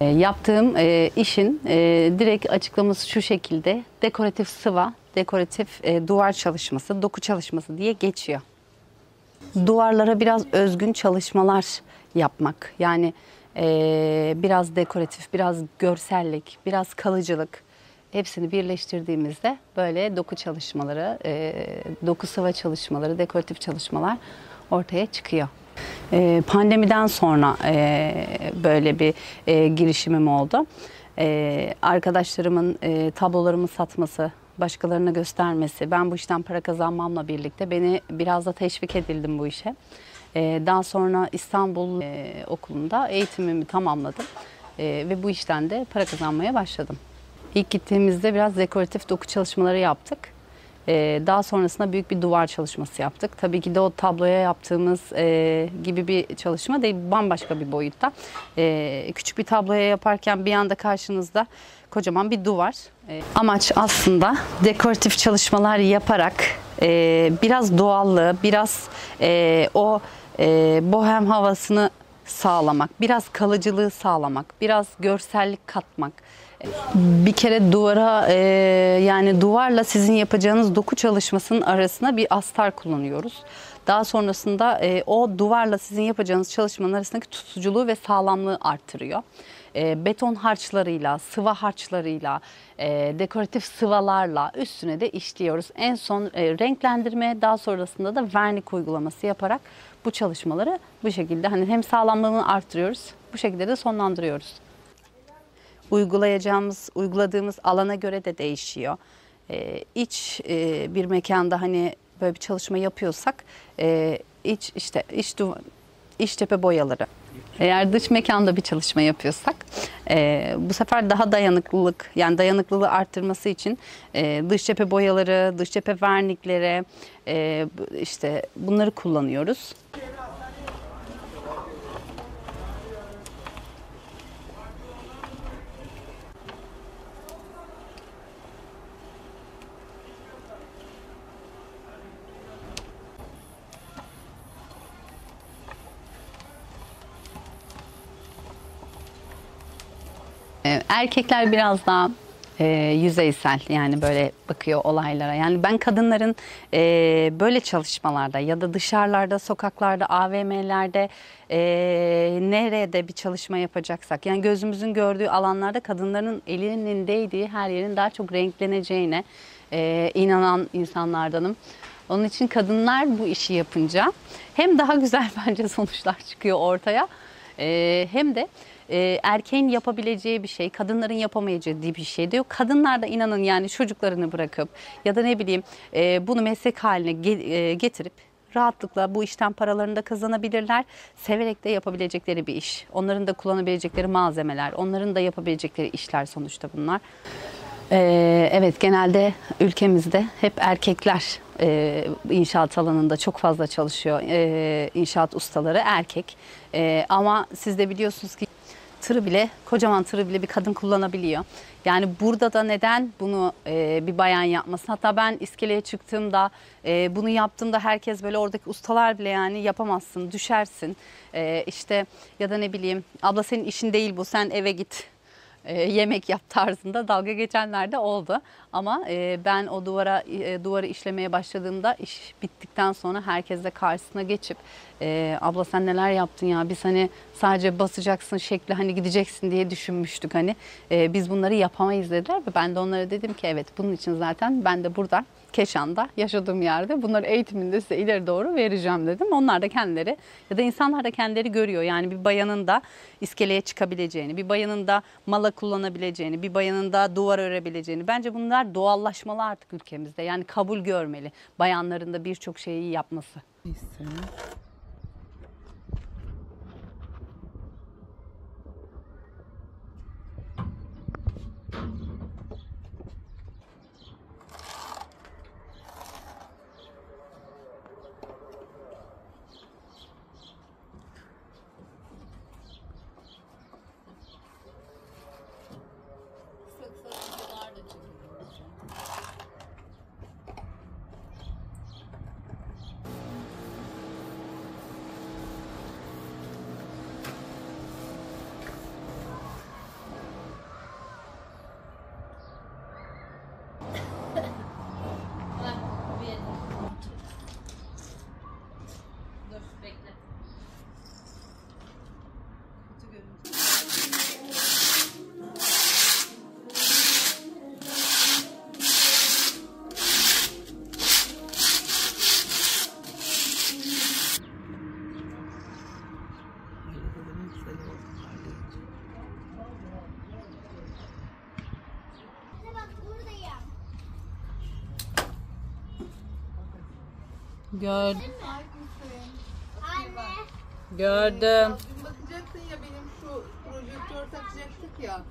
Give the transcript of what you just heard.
E, yaptığım e, işin e, direkt açıklaması şu şekilde. Dekoratif sıva, dekoratif e, duvar çalışması, doku çalışması diye geçiyor. Duvarlara biraz özgün çalışmalar yapmak. Yani biraz dekoratif, biraz görsellik, biraz kalıcılık hepsini birleştirdiğimizde böyle doku çalışmaları, doku sıva çalışmaları, dekoratif çalışmalar ortaya çıkıyor. E, pandemiden sonra e, böyle bir e, girişimim oldu. E, arkadaşlarımın e, tablolarımı satması, başkalarına göstermesi, ben bu işten para kazanmamla birlikte beni biraz da teşvik edildim bu işe. E, daha sonra İstanbul okulunda eğitimimi tamamladım ve bu işten de para kazanmaya başladım. İlk gittiğimizde biraz dekoratif doku çalışmaları yaptık. Ee, daha sonrasında büyük bir duvar çalışması yaptık. Tabii ki de o tabloya yaptığımız e, gibi bir çalışma değil, bambaşka bir boyutta. Ee, küçük bir tabloya yaparken bir anda karşınızda kocaman bir duvar. Ee, amaç aslında dekoratif çalışmalar yaparak e, biraz doğallığı, biraz e, o bohem havasını sağlamak, biraz kalıcılığı sağlamak, biraz görsellik katmak. Bir kere duvara e, yani duvarla sizin yapacağınız doku çalışmasının arasına bir astar kullanıyoruz. Daha sonrasında e, o duvarla sizin yapacağınız çalışmanın arasındaki tutuculuğu ve sağlamlığı arttırıyor. E, beton harçlarıyla, sıva harçlarıyla, e, dekoratif sıvalarla üstüne de işliyoruz. En son e, renklendirme, daha sonrasında da vernik uygulaması yaparak bu çalışmaları bu şekilde hani hem sağlamlığını arttırıyoruz, bu şekilde de sonlandırıyoruz uygulayacağımız, uyguladığımız alana göre de değişiyor. Ee, iç e, bir mekanda hani böyle bir çalışma yapıyorsak e, iç işte iç iç tepe boyaları. Eğer dış mekanda bir çalışma yapıyorsak e, bu sefer daha dayanıklılık yani dayanıklılığı arttırması için e, dış cephe boyaları, dış cephe vernikleri e, işte bunları kullanıyoruz. Ee, Erkekler biraz daha e, yüzeysel yani böyle bakıyor olaylara. Yani ben kadınların e, böyle çalışmalarda ya da dışarılarda, sokaklarda, AVM'lerde e, nerede bir çalışma yapacaksak yani gözümüzün gördüğü alanlarda kadınların elinin değdiği her yerin daha çok renkleneceğine e, inanan insanlardanım. Onun için kadınlar bu işi yapınca hem daha güzel bence sonuçlar çıkıyor ortaya e, hem de e, erkeğin yapabileceği bir şey, kadınların yapamayacağı bir şey diyor. Kadınlar da inanın yani çocuklarını bırakıp ya da ne bileyim e, bunu meslek haline ge- e, getirip rahatlıkla bu işten paralarını da kazanabilirler. Severek de yapabilecekleri bir iş. Onların da kullanabilecekleri malzemeler, onların da yapabilecekleri işler sonuçta bunlar. Ee, evet genelde ülkemizde hep erkekler e, inşaat alanında çok fazla çalışıyor. E, inşaat ustaları erkek. E, ama siz de biliyorsunuz ki tırı bile, kocaman tırı bile bir kadın kullanabiliyor. Yani burada da neden bunu e, bir bayan yapmasın? Hatta ben iskeleye çıktığımda, e, bunu yaptığımda herkes böyle oradaki ustalar bile yani yapamazsın, düşersin. E, işte ya da ne bileyim, abla senin işin değil bu, sen eve git e, yemek yap tarzında dalga geçenler de oldu. Ama e, ben o duvara e, duvarı işlemeye başladığımda iş bittikten sonra herkes karşısına geçip e, abla sen neler yaptın ya biz hani sadece basacaksın şekli hani gideceksin diye düşünmüştük hani E, biz bunları yapamayız dediler ve ben de onlara dedim ki evet bunun için zaten ben de burada Keşan'da yaşadığım yerde bunları eğitiminde size ileri doğru vereceğim dedim. Onlar da kendileri ya da insanlar da kendileri görüyor. Yani bir bayanın da iskeleye çıkabileceğini, bir bayanın da mala kullanabileceğini, bir bayanın da duvar örebileceğini. Bence bunlar kadar doğallaşmalı artık ülkemizde. Yani kabul görmeli bayanların da birçok şeyi yapması. Neyse. Gördüm. Anne. Gördüm. Bakacaktın ya benim şu projektör takacaktık ya.